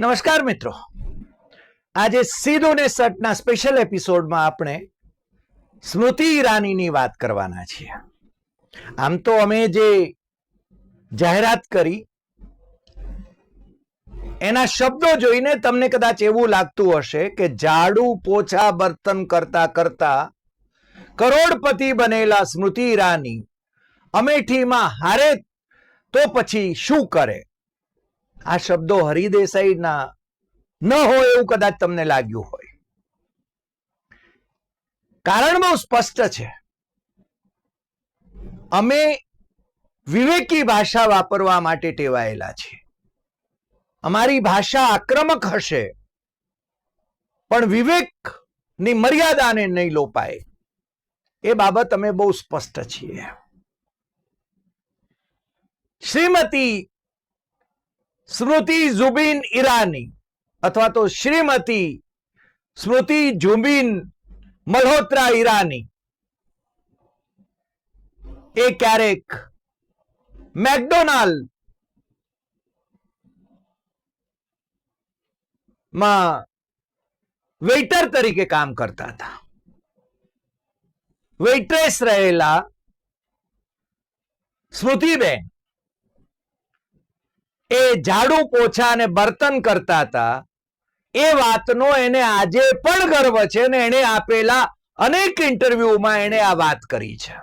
નમસ્કાર મિત્રો. આજે સીધો ને સટના સ્પેશિયલ એપિસોડમાં આપણે સ્મૃતિ ઈરાનીની વાત કરવાના છીએ. આમ તો અમે જે જાહેરાત કરી, એના શબ્દો જોઈને તમને કદાચ એવું લાગતું હશે કે ઝાડુ પોછા બર્તન કરતા કરતા કરોડપતિ બનેલા સ્મૃતિ ઈરાની અમેઠીમાં હારે તો પછી શું કરે? આ શબ્દો હરિદેસાઈના ન હોય એવું કદાચ તમને લાગ્યું હોય. કારણ બહુ સ્પષ્ટ છે. અમે વિવેકી ભાષા વાપરવા માટે ટેવાયેલા છીએ. અમારી ભાષા આક્રમક હશે, પણ વિવેકની મર્યાદાને નહીં લોપાય. એ બાબત અમે બહુ સ્પષ્ટ છીએ. શ્રીમતી સ્મૃતિ ઝુબીન ઈરાની અથવા તો શ્રીમતી સ્મૃતિ ઝુબીન મલ્હોત્રા ઈરાની. એ ક્યારેક મેકડોનાલ્ડમાં વેઇટર તરીકે કામ કરતા હતા. વેઇટ્રેસ રહેલા સ્મૃતિબેન એ ઝાડુ પોછા અને બર્તન કરતા હતા. એ વાતનો એને આજે પણ ગર્વ છે અને એને આપેલા અનેક ઇન્ટરવ્યુમાં એને આ વાત કરી છે.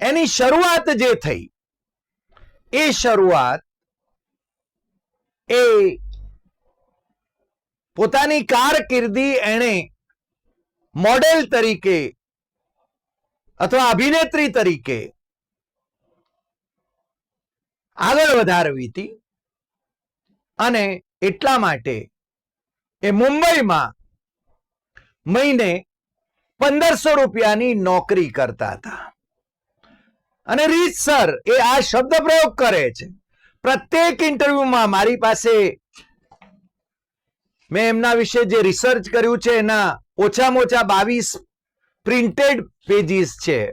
એની શરૂઆત જે થઈ, એ શરૂઆત એ પોતાની કારકિર્દી એણે મોડેલ તરીકે અથવા અભિનેત્રી તરીકે આગળ વધારવી હતી. અને એટલા માટે એ મુંબઈમાં મહિને પંદરસો રૂપિયાની નોકરી કરતા હતા. અને રીતસર એ આ શબ્દ પ્રયોગ કરે છે. પ્રત્યેક ઇન્ટરવ્યુમાં મારી પાસે મેં એમના વિશે જે રિસર્ચ કર્યું છે, એના ઓછામાં ઓછા બાવીસ પ્રિન્ટેડ પેજીસ છે.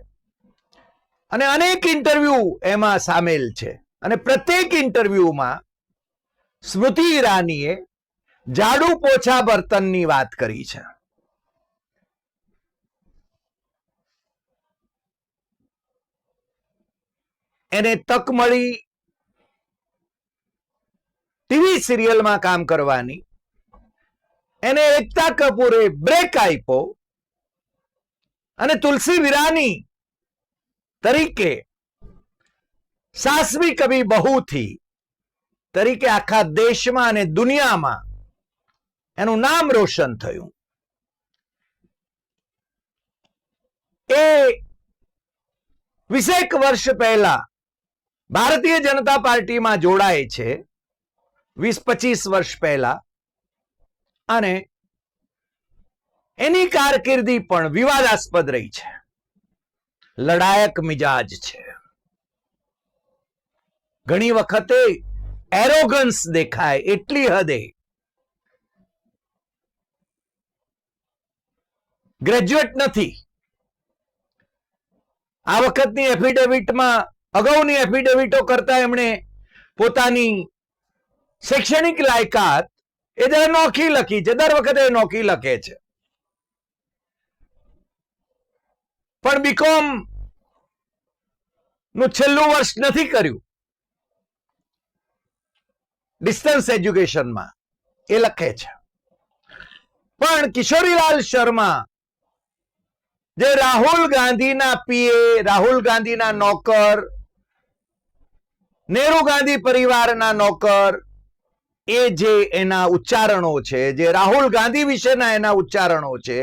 અને અનેક ઇન્ટરવ્યુ એમાં સામેલ છે. અને પ્રત્યેક ઇન્ટરવ્યુમાં સ્મૃતિ ઈરાનીએ જાડુ પોછા બર્તનની વાત કરી છે. એને તક મળી ટીવી સિરિયલમાં કામ કરવાની. એને એકતા કપૂરે બ્રેક આપ્યો. અને તુલસી વિરાની તરીકે સાસવી કવિ બહુથી. તરીકે આખા દેશમાં અને દુનિયામાં એનું નામ રોશન થયું. એ વીસેક વર્ષ પહેલા ભારતીય જનતા પાર્ટીમાં જોડાય છે. વીસ પચીસ વર્ષ પહેલા. અને એની કારકિર્દી પણ વિવાદાસ્પદ રહી છે. લડાયક મિજાજ છે. ઘણી વખતે એરોગન્સ દેખાય એટલી હદે. ગ્રેજ્યુએટ નથી. આ વખતની એફિડેવિટમાં અગાઉની એફિડેવિટો કરતા એમણે પોતાની શૈક્ષણિક લાયકાત એ દર નોખી લખી છે, દર વખતે નોખી લખે છે. પણ બીકોમનું છેલ્લું વર્ષ નથી કર્યું. ડિસ્ટન્સ એજ્યુકેશનમાં એ લખે છે. પણ કિશોરીલાલ શર્મા, જે રાહુલ ગાંધીના પીએ, રાહુલ ગાંધીના નોકર, નેહરુ ગાંધી પરિવારના નોકર, એ જે એના ઉચ્ચારણો છે, જે રાહુલ ગાંધી વિશેના એના ઉચ્ચારણો છે,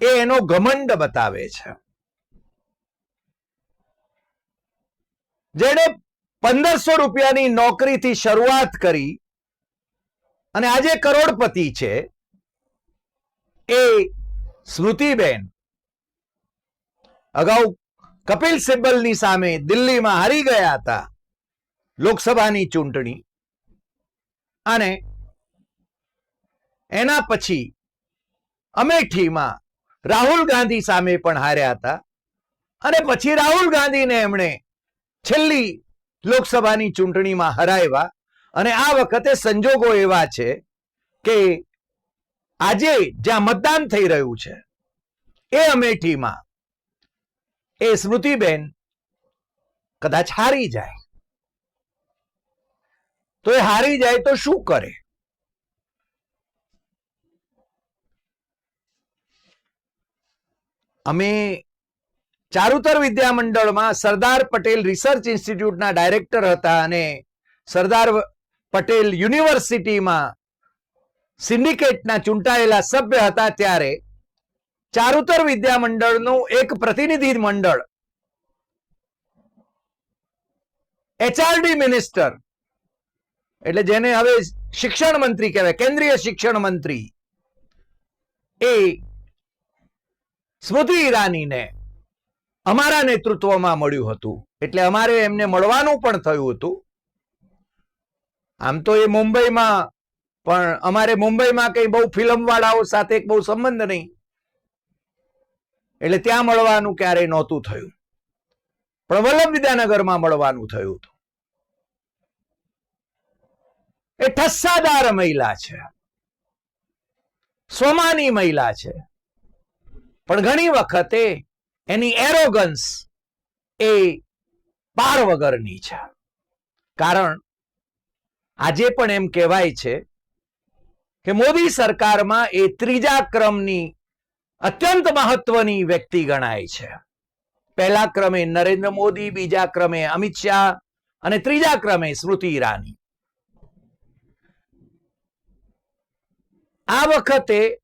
એ એનો ઘમંડ બતાવે છે. જેણે પંદરસો રૂપિયાની નોકરીથી શરૂઆત કરી અને આજે કરોડપતિ છે એ સ્મૃતિબેન. અગાઉ કપિલ સિબ્બલની સામે દિલ્હીમાં હારી ગયા હતા લોકસભાની ચૂંટણી. અને એના પછી અમેઠીમાં રાહુલ ગાંધી સામે પણ હાર્યા હતા. અને પછી રાહુલ ગાંધીને એમણે છેલ્લી લોકસભાની ચૂંટણીમાં હરાવ્યા અને આ વખતે સંજોગો એવા છે કે આજે જ્યાં મતદાન થઈ રહ્યું છે, એ અમેઠીમાં એ સ્મૃતિબેન કદાચ હારી જાય. તો એ હારી જાય તો શું કરે? અમે ચારુતર વિદ્યા મંડળમાં સરદાર પટેલ રિસર્ચ ઇન્સ્ટિટ્યૂટના ડાયરેક્ટર હતા અને સરદાર પટેલ યુનિવર્સિટીમાં સિન્ડિકેટના ચૂંટાયેલા સભ્ય હતા ત્યારે ચારુતર વિદ્યા મંડળનું એક પ્રતિનિધિ મંડળ. HRD minister. એટલે જેને હવે શિક્ષણ મંત્રી કહેવાય, કેન્દ્રીય શિક્ષણ મંત્રી. એ સ્મૃતિ ઈરાનીને અમારા નેતૃત્વમાં મળ્યું હતું. એટલે અમારે એમને મળવાનું પણ થયું હતું. આમ તો એ મુંબઈમાં પણ અમારે મુંબઈમાં કઈ બહુ ફિલ્મ વાળાઓ સાથે બહુ સંબંધ નહીં. એટલે ત્યાં મળવાનું ક્યારેય નહોતું થયું. પણ વલ્લભ વિદ્યાનગરમાં મળવાનું થયું હતું. એ ઠસ્સાદાર મહિલા છે. સ્વમાની મહિલા છે. પણ ઘણી વખતે એની એરોગન્સ એ પાર વગરની છે. કારણ આજે પણ એમ કહેવાય છે કે મોદી સરકારમાં એ ત્રીજા ક્રમની અત્યંત મહત્વની વ્યક્તિ ગણાય છે. પહેલા ક્રમે નરેન્દ્ર મોદી, બીજા ક્રમે અમિત શાહ અને ત્રીજા ક્રમે સ્મૃતિ ઈરાની. આ વખતે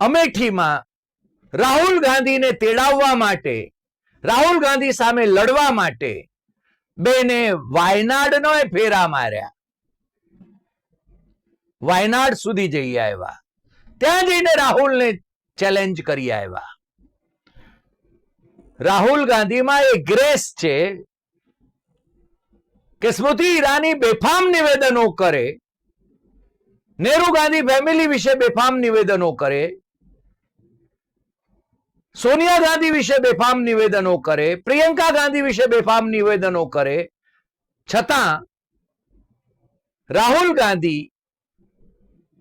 અમેઠીમાં રાહુલ ગાંધીને તેડાવવા માટે, રાહુલ ગાંધી સામે લડવા માટે બેને વાયનાડનો ફેરા માર્યા. વાયનાડ સુધી જઈ આવ્યા. ત્યાં જઈને રાહુલને ચેલેન્જ કરી આવ્યા. રાહુલ ગાંધીમાં એ ગ્રેસ છે કે સ્મૃતિ ઈરાની બેફામ નિવેદનો કરે, નેહરુ ગાંધી ફેમિલી વિશે બેફામ નિવેદનો કરે સોનિયા ગાંધી વિશે બેફામ નિવેદનો કરે, પ્રિયંકા ગાંધી વિશે બેફામ નિવેદનો કરે, છતાં રાહુલ ગાંધી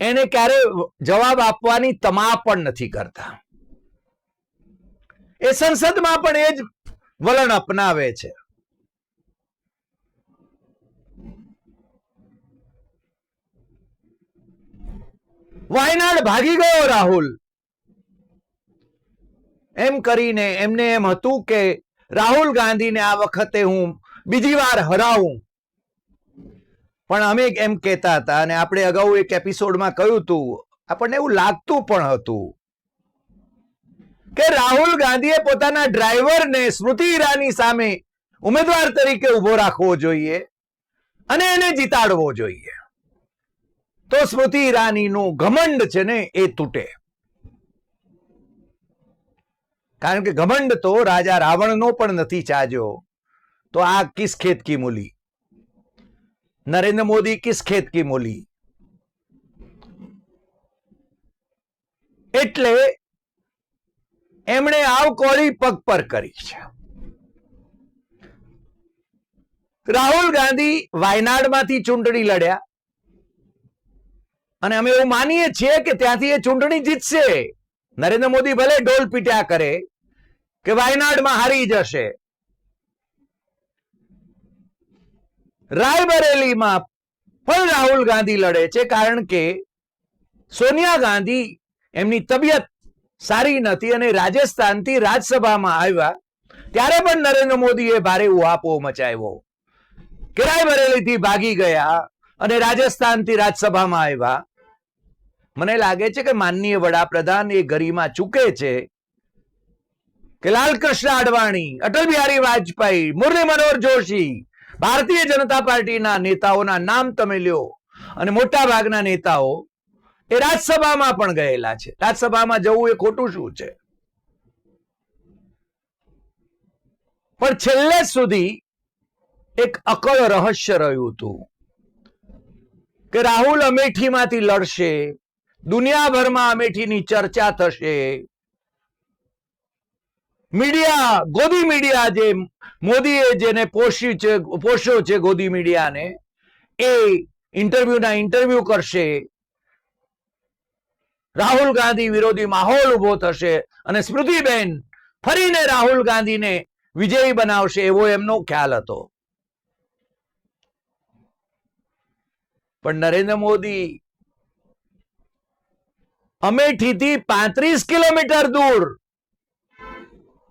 એને ક્યારે જવાબ આપવાની તમા પણ નથી કરતા. એ સંસદમાં પણ એ જ વલણ અપનાવે છે. વાયનાડ ભાગી ગયો રાહુલ. એમ કરીને એમને એમ હતું કે રાહુલ ગાંધીને આ વખતે હું બીજી વાર હરાવું. પણ અમે એમ કહેતા હતા અને આપણે અગાઉ એક એપિસોડમાં કહ્યું હતું, આપણને એવું લાગતું પણ હતું કે રાહુલ ગાંધીએ પોતાના ડ્રાઈવરને સ્મૃતિ ઈરાની સામે ઉમેદવાર તરીકે ઊભો રાખવો જોઈએ અને એને જીતાડવો જોઈએ. તો સ્મૃતિ ઈરાનીનું ઘમંડ છે ને એ તૂટે. કારણ કે ઘમંડ તો રાજા રાવણનો પણ નથી ચાજ્યો. તો આ કિસ ખેત કી મૂલી? નરેન્દ્ર મોદી કિસ ખેત કી મૂલી? એટલે એમણે આવ કોળી પગ પર કરી છે. રાહુલ ગાંધી વાયનાડમાંથી ચૂંટણી લડ્યા. અને અમે એવું માનીએ છીએ કે ત્યાંથી એ ચૂંટણી જીતશે. નરેન્દ્ર મોદી ભલે ઢોલ પીટ્યા કરે કે વાયનાડમાં હારી જશે. રાયબરેલીમાં પણ રાહુલ ગાંધી લડે છે કારણ કે સોનિયા ગાંધી એમની તબિયત સારી નથી અને રાજસ્થાનથી રાજ્યસભામાં આવ્યા ત્યારે પણ નરેન્દ્ર મોદીએ ભારે ઉહાપો મચાવ્યો કે રાયબરેલીથી ભાગી ગયા અને રાજસ્થાનથી રાજ્યસભામાં આવ્યા. મને લાગે છે કે માનનીય વડાપ્રધાન એ ગરિમા ચૂકે છે. કે લાલકૃષ્ણ અડવાણી અટલ બિહારી વાજપેયી, મુરલી મનોહર જોશી, ભારતીય જનતા પાર્ટીના નેતાઓના નામ તમે લ્યો અને મોટા ભાગના નેતાઓ એ રાજ્યસભામાં પણ ગયેલા છે. રાજ્યસભામાં જવું એ ખોટું શું છે? પણ છેલ્લે સુધી એક અકળ રહસ્ય રહ્યું હતું કે રાહુલ અમેઠીમાંથી લડશે દુનિયાભરમાં અમેઠીની ચર્ચા થશે. મીડિયા, ગોદી મીડિયા જે મોદીએ જેને પોષ્યું છે, પોષ્યો છે ગોદી મીડિયાને, એ ઇન્ટરવ્યુના ઇન્ટરવ્યુ કરશે. રાહુલ ગાંધી વિરોધી માહોલ ઊભો થશે અને સ્મૃતિબેન ફરીને રાહુલ ગાંધીને વિજયી બનાવશે એવો એમનો ખ્યાલ હતો. પણ નરેન્દ્ર મોદી અમેઠીથી પાંત્રીસ કિલોમીટર દૂર.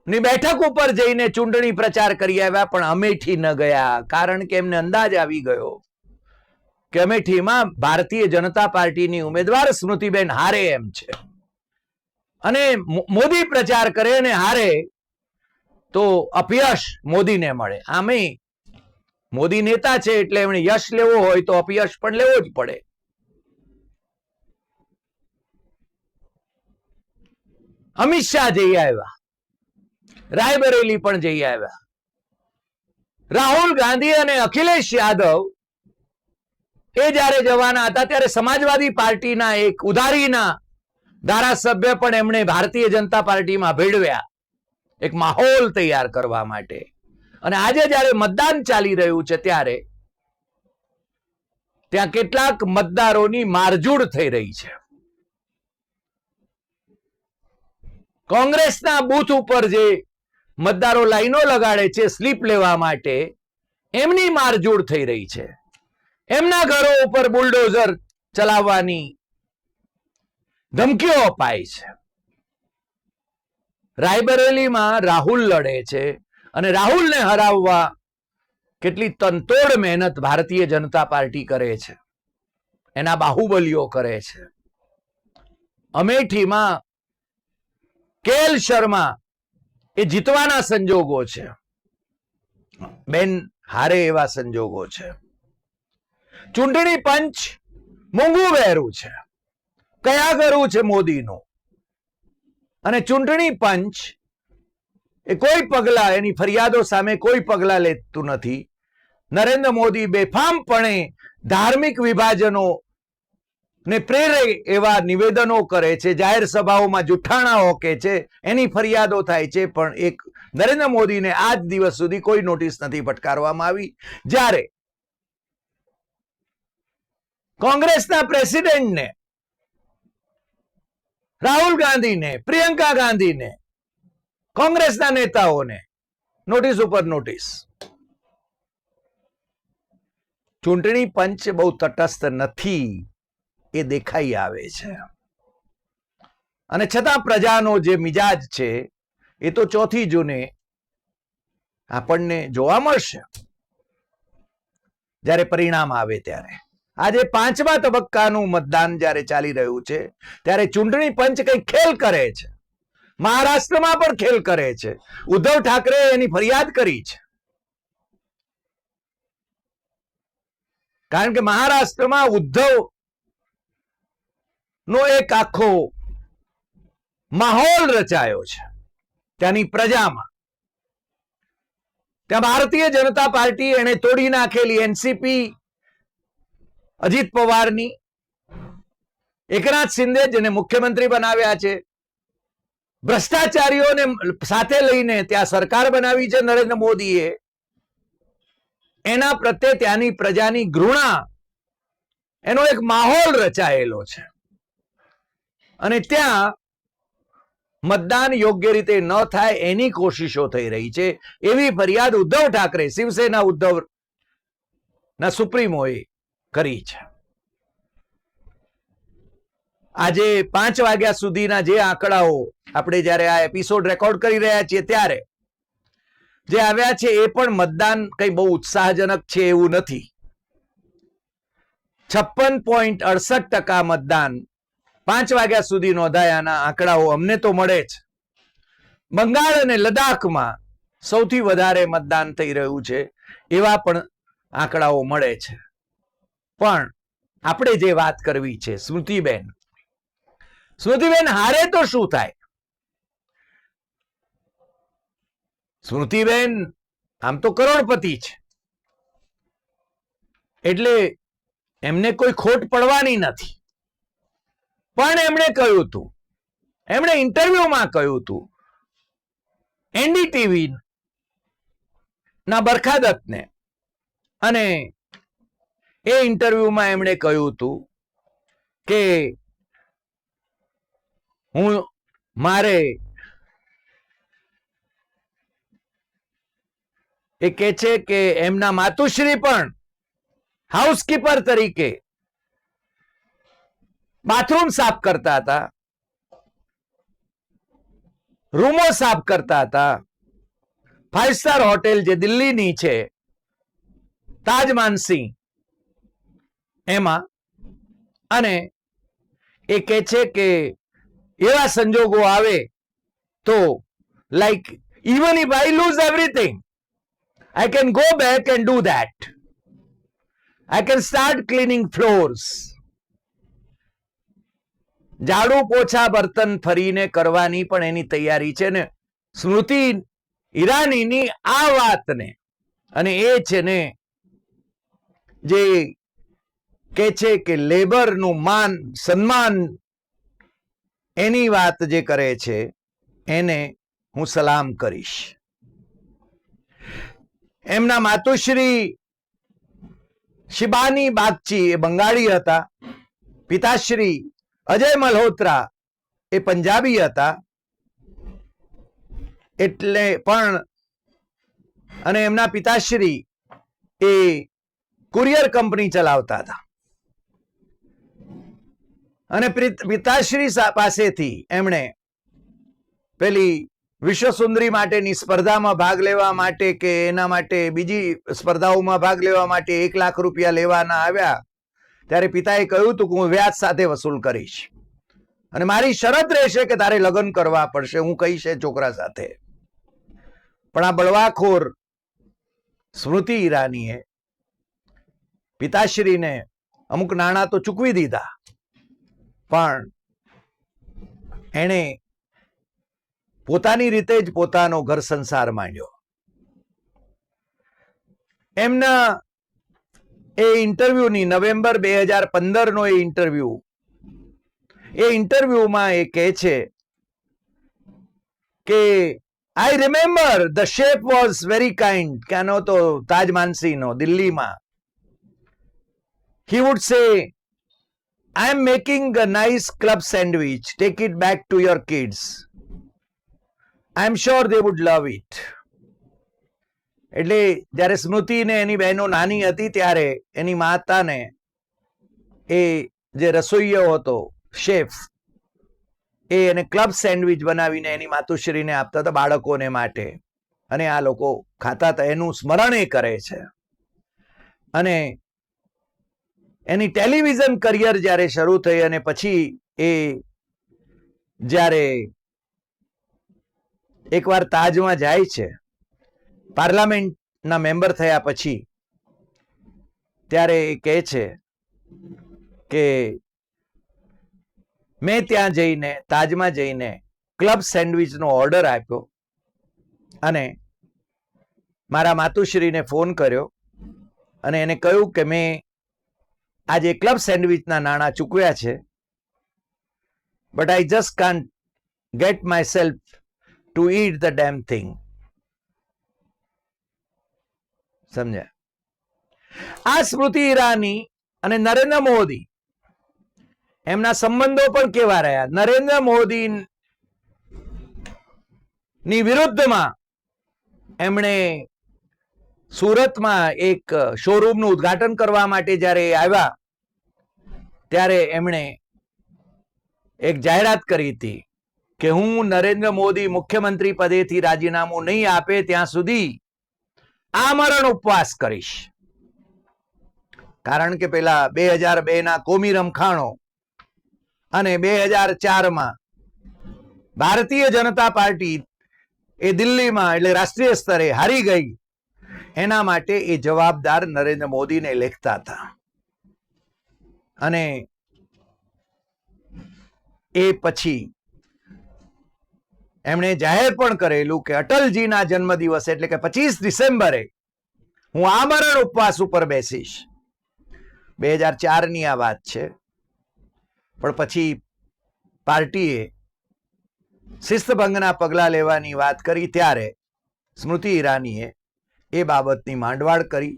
ની બેઠક ઉપર જઈને ચૂંટણી પ્રચાર કરી આવ્યા, પણ અમેઠી ન ગયા, કારણ કે એમને અંદાજ આવી ગયો કે અમેઠીમાં ભારતીય જનતા પાર્ટીની ઉમેદવાર સ્મૃતિબેન હારે એમ છે. અને મોદી પ્રચાર કરે અને હારે તો અપયશ મોદીને મળે. આમે મોદી નેતા છે એટલે એમણે યશ લેવો હોય તો અપયશ પણ લેવો જ પડે. અમિત શાહ જઈ આવ્યા. રાયબરેલી પણ જઈ આવ્યા. રાહુલ ગાંધી અને અખિલેશ યાદવ એ જ્યારે જવાના હતા, ત્યારે સમાજવાદી પાર્ટીના એક ઉધારીના ધારાસભ્ય પણ એમણે ભારતીય જનતા પાર્ટીમાં ભેળવ્યા. એક માહોલ તૈયાર કરવા માટે. અને આજે જ્યારે મતદાન ચાલી રહ્યું છે ત્યારે, ત્યાં કેટલાક મતદારોની મારજૂડ થઈ રહી છે. કોંગ્રેસના બૂથ ઉપર જે મતદારો લાઈનો લગાડે છે સ્લીપ લેવા માટે, એમની મારજોડ થઈ રહી છે. એમના ઘરો ઉપર બુલડોઝર ચલાવવાની ધમકીઓ અપાય છે. રાયબરેલીમાં રાહુલ લડે છે અને રાહુલને હરાવવા કેટલી તનતોડ મહેનત ભારતીય જનતા પાર્ટી કરે છે. એના બાહુબલીઓ કરે છે. અમેઠીમાં કેએલ શર્મા એ જીતવાના સંજોગો છે. બેન, હારે એવા સંજોગો છે. ચૂંટણી પંચ મોંઘું વહેરું છે. કયા કરવું છે મોદીનું? અને ચૂંટણી પંચ એ કોઈ પગલા, એની ફરિયાદો સામે કોઈ પગલા લેતું નથી. નરેન્દ્ર મોદી બેફામપણે ધાર્મિક વિભાજનો ને પ્રેરે એવા નિવેદનો કરે છે, જાહેર સભાઓમાં જુઠ્ઠાણા હોકે છે, એની ફરિયાદો થાય છે, પણ એક નરેન્દ્ર મોદીને આજ દિવસ સુધી કોઈ નોટિસ નથી ફટકારવામાં આવી. જ્યારે કોંગ્રેસના પ્રેસિડેન્ટને, રાહુલ ગાંધીને, પ્રિયંકા ગાંધીને, કોંગ્રેસના નેતાઓને નોટિસ ઉપર નોટિસ. ચૂંટણી પંચ બહુ તટસ્થ નથી. એ દેખાઈ આવે છે. અને છતાં પ્રજાનો જે મિજાજ છે, એ તો ચોથી જૂને આપણને જોવા મળશે. જ્યારે પરિણામ આવે ત્યારે. આજે પાંચમા તબક્કાનું મતદાન જ્યારે ચાલી રહ્યું છે, ત્યારે ચૂંટણી પંચ કઈ ખેલ કરે છે. મહારાષ્ટ્રમાં પણ ખેલ કરે છે. ઉદ્ધવ ઠાકરે એની ફરિયાદ કરી છે. કારણ કે મહારાષ્ટ્રમાં ઉદ્ધવ નો એક આખો માહોલ રચાયો છે ત્યાંની પ્રજામાં. ત્યાં ભારતીય જનતા પાર્ટી એને તોડી નાખેલી એનસીપી અજીત પવારની, એકનાથ શિંદે જેને મુખ્યમંત્રી બનાવ્યા છે, ભ્રષ્ટાચારીઓને સાથે લઈને ત્યાં સરકાર બનાવી છે નરેન્દ્ર મોદીએ. એના પ્રત્યે ત્યાંની પ્રજાની ઘૃણા, એનો એક માહોલ રચાયેલો છે. અને ત્યાં મતદાન યોગ્ય રીતે ન થાય એની કોશિશો થઈ રહી છે. એવી ફરિયાદ ઉદ્ધવ ઠાકરે શિવસેના ઉદ્ધવ ના સુપ્રીમોએ કરી છે. આજે પાંચ વાગ્યા સુધીના જે આંકડાઓ આપણે જ્યારે આ એપિસોડ રેકોર્ડ કરી રહ્યા છીએ ત્યારે જે આવ્યા છે એ પણ મતદાન કઈ બહુ ઉત્સાહજનક છે એવું નથી. છપ્પન પોઈન્ટ અડસઠ ટકા મતદાન પાંચ વાગ્યા સુધી નોંધાયાના આંકડાઓ અમને તો મળે જ. બંગાળ અને લદ્દાખમાં સૌથી વધારે મતદાન થઈ રહ્યું છે, એવા પણ આંકડાઓ મળે છે. પણ આપણે જે વાત કરવી છે, સ્મૃતિબેન. સ્મૃતિબેન, હારે તો શું થાય? સ્મૃતિબેન, આમ તો કરોડપતિ છે. એટલે એમને કોઈ ખોટ પડવાની નથી. પણ એમણે કહ્યું હતું. એમણે ઇન્ટરવ્યુમાં કહ્યું હતું. એનડીટીવી ના બરખાદત્તને અને એ ઇન્ટરવ્યુમાં એમણે કહ્યું હતું કે હું મારે એ કે છે કે એમના માતુશ્રી પણ હાઉસકીપર તરીકે બાથરૂમ સાફ કરતા હતા. રૂમો સાફ કરતા હતા. ફાઈવ સ્ટાર હોટેલ જે દિલ્હીની છે તાજમાનસિંહ એમાં અને એ કે છે કે એવા સંજોગો આવે તો like even if I lose everything I can go back and do that I can start cleaning floors. ઝાડુ પોછા બર્તન ફરીને કરવાની પણ એની તૈયારી છે ને. સ્મૃતિ ઈરાનીની આ વાતને અને એ છે ને જે કે છે કે લેબરનું માન, સન્માન એની વાત જે કરે છે એને હું સલામ કરીશ. એમના માતુશ્રી શિબાની બાગચી એ બંગાળી હતા. પિતાશ્રી અજય મલ્હોત્રા એ પંજાબી હતા. એટલે પણ અને એમના પિતાશ્રી એ કુરિયર કંપની ચલાવતા હતા. અને પિતાશ્રી પાસેથી એમણે પેલી વિશ્વ સુંદરી માટેની સ્પર્ધામાં ભાગ લેવા માટે કે એના માટે બીજી સ્પર્ધાઓમાં ભાગ લેવા માટે એક લાખ રૂપિયા લેવાના આવ્યા. ત્યારે પિતાએ કહ્યું હતું હું વ્યાજ સાથે વસૂલ કરીશ. અને મારી શરત રહેશે કે તારે લગ્ન કરવા પડશે, હું કહીશ છોકરા સાથે. પણ આ બળવાખોર સ્મૃતિ ઈરાનીએ પિતાશ્રીને અમુક નાણાં તો ચૂકવી દીધા, પણ એણે પોતાની રીતે જ પોતાનો ઘર સંસાર માંડ્યો. એમના એ ઇન્ટરવ્યુની નવેમ્બર બે હજાર પંદર નો એ ઇન્ટરવ્યુ. એ ઇન્ટરવ્યુમાં એ કહે છે કે I remember the chef was very kind ક્યાંનો તો તાજ માનસીનો, દિલ્હીમાં. He would say I am making a nice club sandwich take it back to your kids I am sure they would love it એટલે જ્યારે સ્મૃતિ ને એની બહેનો નાની હતી ત્યારે એની માતાને એ જે રસોઈયો હતો, શેફ, એ એને ક્લબ સેન્ડવિચ બનાવીને એની માતુશ્રીને આપતા હતા બાળકોને માટે. અને આ લોકો ખાતા હતા. એનું સ્મરણ એ કરે છે. અને એની ટેલિવિઝન કરિયર જ્યારે શરૂ થઈ અને પછી એ જ્યારે એકવાર તાજમાં જાય છે પાર્લામેન્ટના મેમ્બર થયા પછી ત્યારે એ કહે છે કે મેં ત્યાં જઈને, તાજમાં જઈને ક્લબ સેન્ડવિચનો ઓર્ડર આપ્યો અને મારા માતુશ્રીને ફોન કર્યો અને એને કહ્યું કે મેં આજે ક્લબ સેન્ડવિચના નાણાં ચૂકવ્યા છે but I just can't get myself to eat the damn thing સમજ્યા? આ સ્મૃતિ ઈરાની અને નરેન્દ્ર મોદી એમના સંબંધો પણ કેવા રહ્યા? નરેન્દ્ર મોદી ની વિરુદ્ધમાં એમણે સુરતમાં એક શોરૂમનું ઉદ્ઘાટન કરવા માટે જ્યારે આવ્યા, ત્યારે એમણે એક જાહેરાત કરી હતી કે હું નરેન્દ્ર મોદી મુખ્યમંત્રી પદેથી રાજીનામું નહીં આપે ત્યાં સુધી આમરણ ઉપવાસ કરીશ. કારણ કે પેલા બે હજાર બે ના કોમી રમખાણો અને બે હજાર ચારમાં ભારતીય જનતા પાર્ટી એ દિલ્હીમાં એટલે રાષ્ટ્રીય સ્તરે હારી ગઈ. એના માટે એ જવાબદાર નરેન્દ્ર મોદીને લેખતા હતા. અને એ પછી એમણે જાહેર પણ કરેલું કે અટલજીના જન્મદિવસ એટલે કે પચીસ ડિસેમ્બરે હું આમરણ ઉપવાસ ઉપર બેસીશ. બે હજાર ચારની આ વાત છે. પણ પછી પાર્ટીએ શિસ્તભંગના પગલાં લેવાની વાત કરી ત્યારે સ્મૃતિ ઈરાનીએ એ બાબતની માંડવાળ કરી.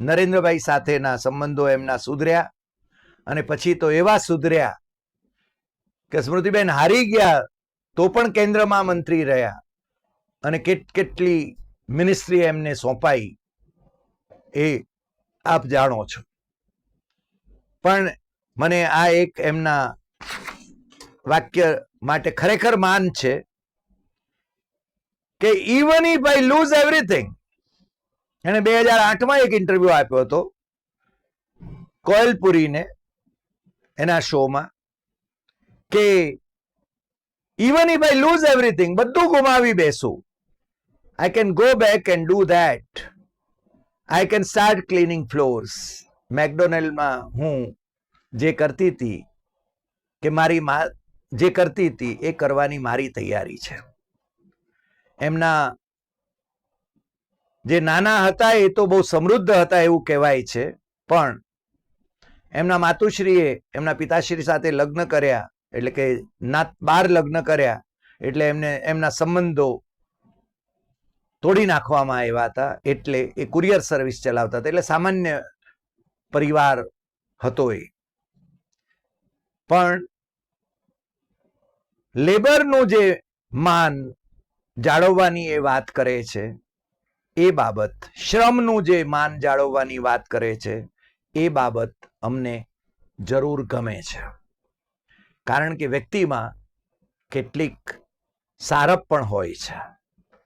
નરેન્દ્રભાઈ સાથેના સંબંધો એમના સુધર્યા અને પછી તો એવા સુધર્યા કે સ્મૃતિબેન હારી ગયા તો પણ કેન્દ્રમાં મંત્રી રહ્યા. અને કેટ, કેટલી મિનિસ્ટ્રી એમને સોંપાઈ એ આપ જાણો છો. પણ મને આ એક એમના વાક્ય માટે ખરેખર માન છે કે even if I lose everything એને બે હજાર આઠમાં એક ઇન્ટરવ્યુ આપ્યો હતો, કોયલપુરીને એના શોમાં કે even if I lose everything બધું ગુમાવી બેસું. I can go back and do that I can start cleaning floors મેકડોનાલ્ડમાં હું જે કરતી હતી, કે મારી મા, જે કરતી હતી, એ કરવાની મારી તૈયારી છે. એમના જે નાના હતા એ તો બહુ સમૃદ્ધ હતા એવું કહેવાય છે, પણ એમના માતુશ્રીએ, એમના પિતાશ્રી સાથે લગ્ન કર્યા એટલે કે ના બાર લગ્ન કર્યા, એટલે એમને, એમના સંબંધો તોડી નાખવામાં આવ્યા હતા, એટલે એ કુરિયર સર્વિસ ચલાવતા હતા, એટલે સામાન્ય પરિવાર હતો એ. પણ લેબરનું જે માન જાળવવાની એ વાત કરે છે, એ બાબત, શ્રમનું જે માન જાળવવાની વાત કરે છે, એ બાબત અમને જરૂર ગમે છે. કારણ કે વ્યક્તિમાં કેટલીક સારપ પણ હોય છે.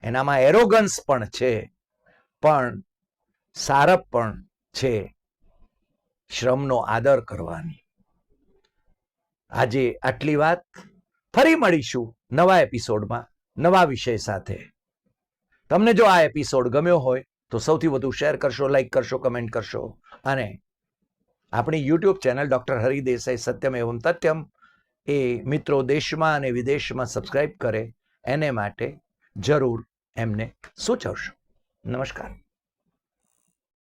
એનામાં એરોગન્સ પણ છે, પણ સારપ પણ છે શ્રમનો આદર કરવાની. આજે આટલી વાત. ફરી મળીશું નવા એપિસોડમાં, નવા વિષય સાથે. તમને જો આ એપિસોડ ગમ્યો હોય, તો સૌથી વધુ શેર કરશો, લાઈક કરશો, કમેન્ટ કરશો. અને આપણી યુટ્યુબ ચેનલ ડૉક્ટર હરિદેસાઈ સત્યમ એવમ તથ્યમ એ મિત્રો દેશમાં અને વિદેશમાં સબસ્ક્રાઇબ કરે એને માટે જરૂર એમને સૂચવશો. નમસ્કાર.